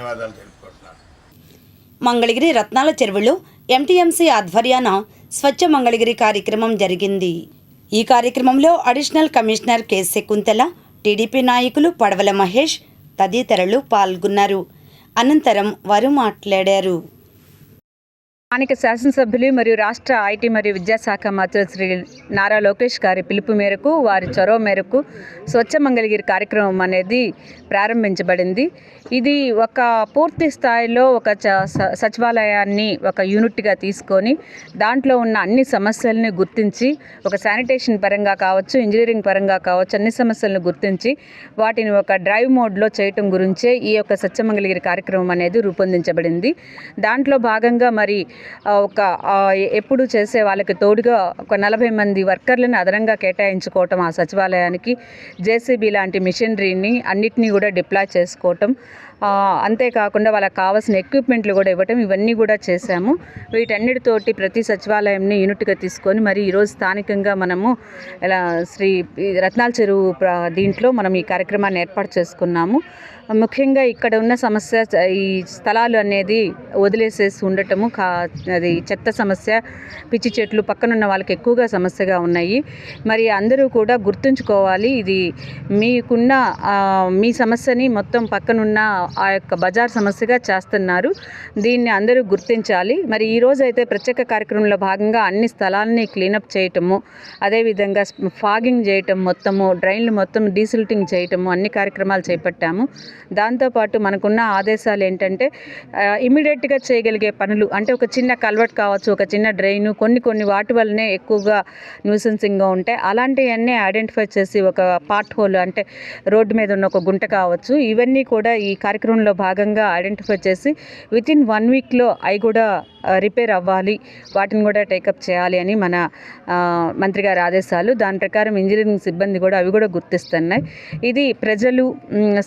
ధన్యవాదాలు తెలుపుకుంటున్నాను. మంగళగిరి రత్నాల చెరువులో ఎంటీఎంసీ ఆధ్వర్యాన స్వచ్ఛ మంగళగిరి కార్యక్రమం జరిగింది. ఈ కార్యక్రమంలో additional commissioner K Shakuntala TDP నాయకులు పడవల మహేష్ తదితరులు పాల్గొన్నారు. అనంతరం వారు మాట్లాడారు. స్థానిక శాసనసభ్యులు మరియు రాష్ట్ర ఐటీ మరియు విద్యాశాఖ మంత్రి శ్రీ నారా లోకేష్ గారి పిలుపు మేరకు వారి చొరవ మేరకు స్వచ్ఛ మంగళగిరి కార్యక్రమం అనేది ప్రారంభించబడింది. ఇది ఒక పూర్తి స్థాయిలో ఒక చ స- సచివాలయాన్ని ఒక యూనిట్గా తీసుకొని దాంట్లో ఉన్న అన్ని సమస్యల్ని గుర్తించి ఒక శానిటేషన్ పరంగా కావచ్చు ఇంజనీరింగ్ పరంగా కావచ్చు అన్ని సమస్యలను గుర్తించి వాటిని ఒక డ్రైవ్ మోడ్లో చేయటం గురించే ఈ యొక్క స్వచ్ఛమంగళగిరి కార్యక్రమం అనేది రూపొందించబడింది. దాంట్లో భాగంగా మరి ఒక ఎప్పుడు చేసే వాళ్ళకి తోడుగా ఒక నలభై మంది వర్కర్లను అదనంగా కేటాయించుకోవటం ఆ సచివాలయానికి జేసీబీ లాంటి మిషనరీని అన్నిటినీ కూడా డిప్లాయ్ చేసుకోవటం అంతేకాకుండా వాళ్ళకి కావాల్సిన ఎక్విప్మెంట్లు కూడా ఇవ్వటం ఇవన్నీ కూడా చేశాము. వీటన్నిటితోటి ప్రతి సచివాలయంని యూనిట్గా తీసుకొని మరి ఈరోజు స్థానికంగా మనము ఇలా శ్రీ రత్నాల చెరువు దీంట్లో మనం ఈ కార్యక్రమాన్ని ఏర్పాటు చేసుకున్నాము. ముఖ్యంగా ఇక్కడ ఉన్న సమస్య ఈ స్థలాలు అనేది వదిలేసేసి ఉండటము కా అది చెత్త సమస్య పిచ్చి చెట్లు పక్కనున్న వాళ్ళకి ఎక్కువగా సమస్యగా ఉన్నాయి. మరి అందరూ కూడా గుర్తుంచుకోవాలి ఇది మీకున్న మీ సమస్యని మొత్తం పక్కనున్న ఆ యొక్క బజార్ సమస్యగా చేస్తున్నారు. దీన్ని అందరూ గుర్తించాలి. మరి ఈరోజు అయితే ప్రత్యేక కార్యక్రమంలో భాగంగా అన్ని స్థలాలని క్లీనప్ చేయటము అదేవిధంగా ఫాగింగ్ చేయటం మొత్తము డ్రైన్లు మొత్తం డీసిల్టింగ్ చేయటము అన్ని కార్యక్రమాలు చేపట్టాము. దాంతోపాటు మనకున్న ఆదేశాలు ఏంటంటే ఇమీడియట్గా చేయగలిగే పనులు అంటే ఒక చిన్న కల్వర్ట్ కావచ్చు ఒక చిన్న డ్రైన్ కొన్ని కొన్ని వాటి వల్లనే ఎక్కువగా న్యూసెన్సింగ్గా ఉంటాయి. అలాంటివన్నీ ఐడెంటిఫై చేసి ఒక పార్ట్ హోల్ అంటే రోడ్డు మీద ఉన్న ఒక గుంట కావచ్చు ఇవన్నీ కూడా ఈ కార్యక్రమంలో భాగంగా ఐడెంటిఫై చేసి విత్ ఇన్ వన్ వీక్లో అవి కూడా రిపేర్ అవ్వాలి వాటిని కూడా టేకప్ చేయాలి అని మన మంత్రి గారి ఆదేశాలు. దాని ప్రకారం ఇంజనీరింగ్ సిబ్బంది కూడా అవి కూడా గుర్తిస్తున్నాయి. ఇది ప్రజలు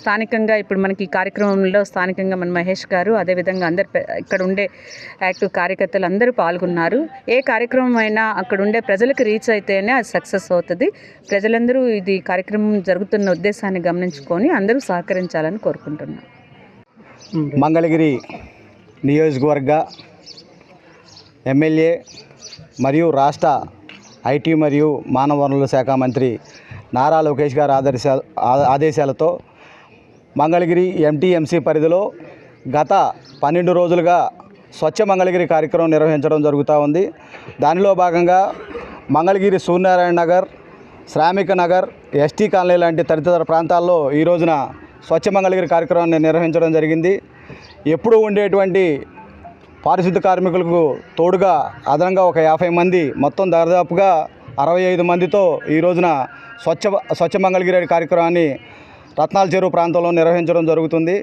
స్థానికంగా ఇప్పుడు మనకి కార్యక్రమంలో స్థానికంగా మన మహేష్ గారు అదేవిధంగా అందరు ఇక్కడ ఉండే యాక్టివ్ కార్యకర్తలు అందరూ పాల్గొన్నారు. ఏ కార్యక్రమం అయినా అక్కడ ఉండే ప్రజలకు రీచ్ అయితేనే అది సక్సెస్ అవుతుంది. ప్రజలందరూ ఇది కార్యక్రమం జరుగుతున్న ఉద్దేశాన్ని గమనించుకొని అందరూ సహకరించాలని కోరుకుంటున్నాను మంగళగిరి నియోజకవర్గ ఎమ్మెల్యే మరియు రాష్ట్ర ఐటీ మరియు మానవ వనరుల శాఖ మంత్రి నారా లోకేష్ గారి ఆదర్శ ఆ- ఆదేశాలతో మంగళగిరి ఎంటీఎంసీ పరిధిలో గత పన్నెండు రోజులుగా స్వచ్ఛ మంగళగిరి కార్యక్రమం నిర్వహించడం జరుగుతూ ఉంది. దానిలో భాగంగా మంగళగిరి సూర్యనారాయణ నగర్ శ్రామిక నగర్ ఎస్టీ కాలనీ లాంటి తదితర ప్రాంతాల్లో ఈ రోజున స్వచ్ఛ మంగళగిరి కార్యక్రమాన్ని నిర్వహించడం జరిగింది. ఎప్పుడూ ఉండేటువంటి పారిశుద్ధ కార్మికులకు తోడుగా అదనంగా ఒక యాభై మంది మొత్తం దాదాపుగా అరవై ఐదు మందితో ఈ రోజున స్వచ్ఛ స్వచ్ఛ మంగళగిరి కార్యక్రమాన్ని రత్నాల చెరువు ప్రాంతంలో నిర్వహించడం జరుగుతుంది.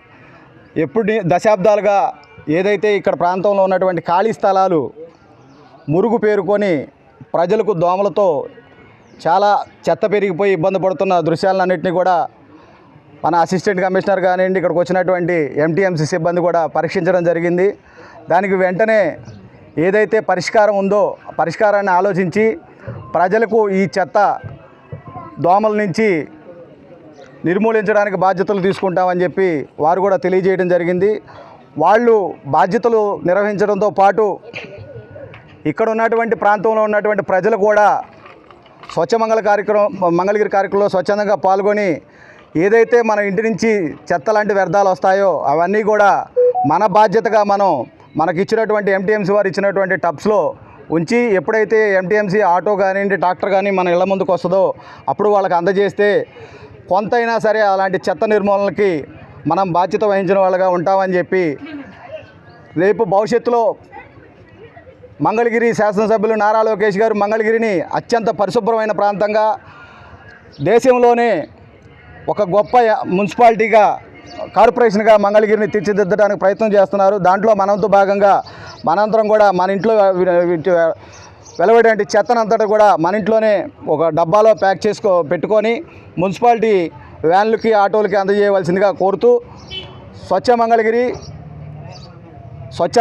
ఎప్పుడు దశాబ్దాలుగా ఏదైతే ఇక్కడ ప్రాంతంలో ఉన్నటువంటి ఖాళీ స్థలాలు మురుగు పేరుకొని ప్రజలకు దోమలతో చాలా చెత్త పెరిగిపోయి ఇబ్బంది పడుతున్న దృశ్యాలన్నింటినీ కూడా మన అసిస్టెంట్ కమిషనర్ కానివ్వండి ఇక్కడికి వచ్చినటువంటి ఎంటీఎంసీ సిబ్బంది కూడా పరీక్షించడం జరిగింది. దానికి వెంటనే ఏదైతే పరిష్కారం ఉందో పరిష్కారాన్ని ఆలోచించి ప్రజలకు ఈ చెత్త దోమల నుంచి నిర్మూలించడానికి బాధ్యతలు తీసుకుంటామని చెప్పి వారు కూడా తెలియజేయడం జరిగింది. వాళ్ళు బాధ్యతలు నిర్వహించడంతో పాటు ఇక్కడ ఉన్నటువంటి ప్రాంతంలో ఉన్నటువంటి ప్రజలు కూడా స్వచ్ఛ మంగళ కార్యక్రమం మంగళగిరి కార్యక్రమంలో స్వచ్ఛందంగా పాల్గొని ఏదైతే మన ఇంటి నుంచి చెత్త లాంటి వ్యర్థాలు వస్తాయో అవన్నీ కూడా మన బాధ్యతగా మనం మనకిచ్చినటువంటి ఎంటీఎంసీ వారు ఇచ్చినటువంటి టబ్స్లో ఉంచి ఎప్పుడైతే ఎంటీఎంసీ ఆటో కానివ్వండి ట్రాక్టర్ కానీ మన ఇళ్ళ ముందుకు వస్తుందో అప్పుడు వాళ్ళకి అందజేస్తే కొంతైనా సరే అలాంటి చెత్త నిర్మూలనకి మనం బాధ్యత వహించిన వాళ్ళగా ఉంటామని చెప్పి రేపు భవిష్యత్తులో మంగళగిరి శాసనసభ్యులు నారా లోకేష్ గారు మంగళగిరిని అత్యంత పరిశుభ్రమైన ప్రాంతంగా దేశంలోనే ఒక గొప్ప మున్సిపాలిటీగా కార్పొరేషన్గా మంగళగిరిని తీర్చిదిద్దడానికి ప్రయత్నం చేస్తున్నారు. దాంట్లో మనంతో భాగంగా మనంతరం కూడా మన ఇంట్లో వెలువడేటువంటి చెత్తనంతటా కూడా మన ఇంట్లోనే ఒక డబ్బాలో ప్యాక్ చేసుకో పెట్టుకొని మున్సిపాలిటీ వ్యాన్లకి ఆటోలకి అందజేయవలసిందిగా కోరుతూ స్వచ్ఛ మంగళగిరి స్వచ్ఛ